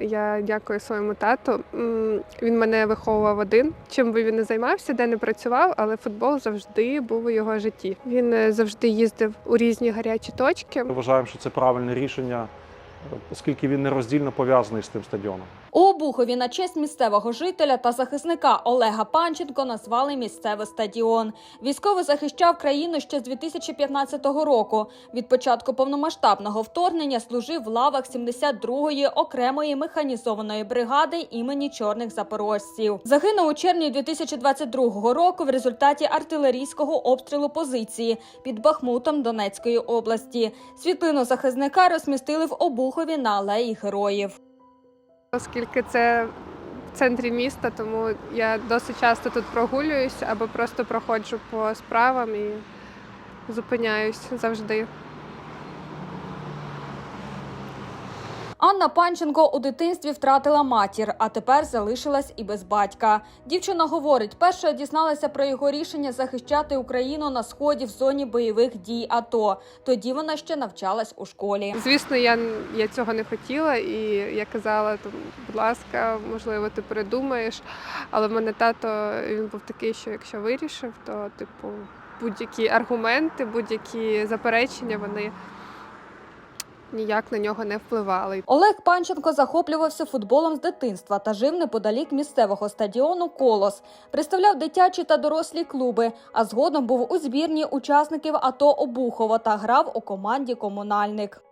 я дякую своєму тату. Він мене виховував один. Чим би він не займався, де не працював, але футбол завжди був у його житті. Він е, завжди їздив у різні гарячі точки. Вважаємо, що це правильне рішення, оскільки він нероздільно пов'язаний з тим стадіоном. У Обухові на честь місцевого жителя та захисника Олега Панченко назвали місцевий стадіон. Військовий захищав країну ще з 2015 року. Від початку повномасштабного вторгнення служив в лавах 72-ї окремої механізованої бригади імені чорних запорожців. Загинув у червні 2022 року в результаті артилерійського обстрілу позиції під Бахмутом Донецької області. Світлину захисника розмістили в Обухові на алеї героїв. Оскільки це в центрі міста, тому я досить часто тут прогулююсь або просто проходжу по справам і зупиняюсь завжди. Анна Панченко у дитинстві втратила матір, а тепер залишилась і без батька. Дівчина говорить, перша дізналася про його рішення захищати Україну на сході в зоні бойових дій АТО. Тоді вона ще навчалась у школі. Звісно, я, я цього не хотіла, і я казала, будь ласка, можливо, ти передумаєш. Але в мене тато він був такий, що якщо вирішив, то типу будь-які аргументи, будь-які заперечення вони ніяк на нього не впливали. Олег Панченко захоплювався футболом з дитинства та жив неподалік місцевого стадіону Колос. Представляв дитячі та дорослі клуби, а згодом був у збірні учасників АТО Обухова та грав у команді Комунальник.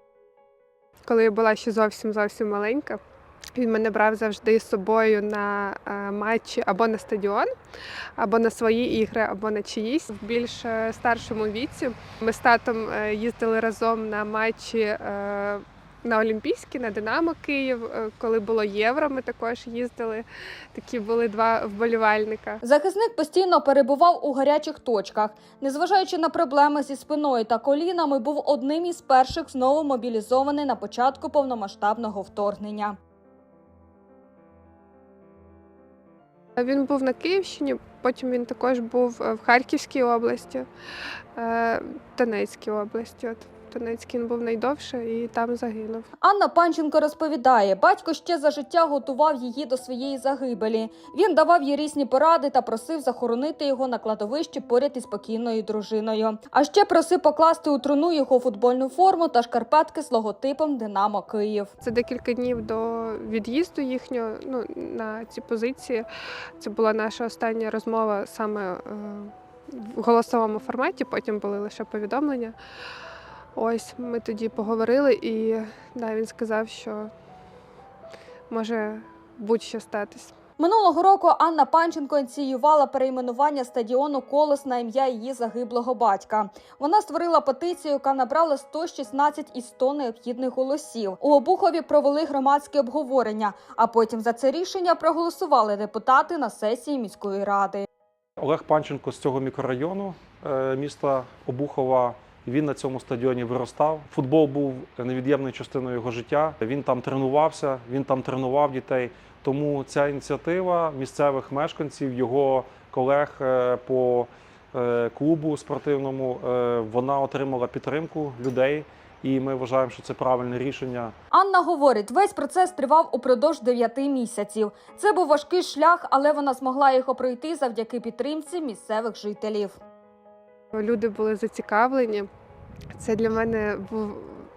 Коли я була ще зовсім зовсім маленька, він мене брав завжди з собою на е, матчі або на стадіон, або на свої ігри, або на чиїсь. В більш е, старшому віці ми з татом е, їздили разом на матчі. На Олімпійські, на Динамо Київ, коли було євро, ми також їздили. Такі були два вболівальника. Захисник постійно перебував у гарячих точках. Незважаючи на проблеми зі спиною та колінами, був одним із перших знову мобілізований на початку повномасштабного вторгнення. Він був на Київщині, потім він також був е, в Харківській області, е, Донецькій області. От він був найдовше і там загинув. Анна Панченко розповідає, батько ще за життя готував її до своєї загибелі. Він давав їй різні поради та просив захоронити його на кладовищі поряд із покійною дружиною. А ще просив покласти у труну його футбольну форму та шкарпетки з логотипом Динамо Київ. Це декілька днів до від'їзду їхнього ну, на ці позиції. Це була наша остання розмова саме е, в голосовому форматі, потім були лише повідомлення. Ось ми тоді поговорили, і да, він сказав, що може будь-що статись. Минулого року Анна Панченко ініціювала перейменування стадіону Колос на ім'я її загиблого батька. Вона створила петицію, яка набрала 116 із 100 необхідних голосів. У Обухові провели громадське обговорення, а потім за це рішення проголосували депутати на сесії міської ради. Олег Панченко з цього мікрорайону е, міста Обухова. Він на цьому стадіоні виростав. Футбол був невід'ємною частиною його життя. Він там тренувався, він там тренував дітей. Тому ця ініціатива місцевих мешканців, його колег е, по е, клубу спортивному, е, вона отримала підтримку людей. І ми вважаємо, що це правильне рішення. Анна говорить, весь процес тривав упродовж 9 місяців. Це був важкий шлях, але вона змогла його пройти завдяки підтримці місцевих жителів. Люди були зацікавлені. Це для мене був.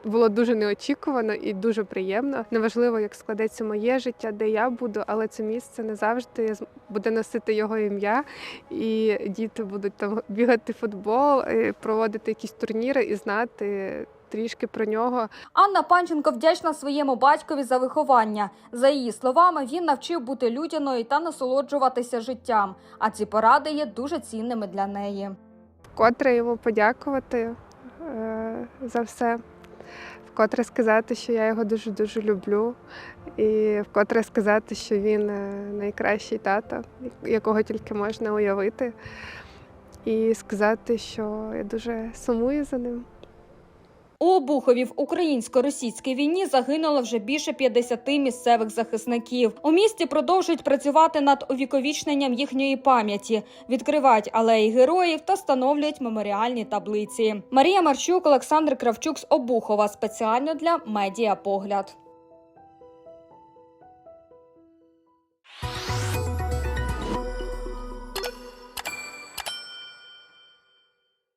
Було дуже неочікувано і дуже приємно. Неважливо, як складеться моє життя, де я буду, але це місце не завжди буде носити його ім'я, і діти будуть там бігати в футбол, проводити якісь турніри і знати трішки про нього. Анна Панченко вдячна своєму батькові за виховання. За її словами, він навчив бути людяною та насолоджуватися життям. А ці поради є дуже цінними для неї. Вкотре йому подякувати е, за все. Вкотре сказати, що я його дуже дуже люблю, і вкотре сказати, що він е, найкращий тато, якого тільки можна уявити. І сказати, що я дуже сумую за ним. У Обухові в українсько-російській війні загинуло вже більше 50 місцевих захисників. У місті продовжують працювати над увіковічненням їхньої пам'яті, відкривають алеї героїв та встановлюють меморіальні таблиці. Марія Марчук, Олександр Кравчук з Обухова спеціально для медіа погляд.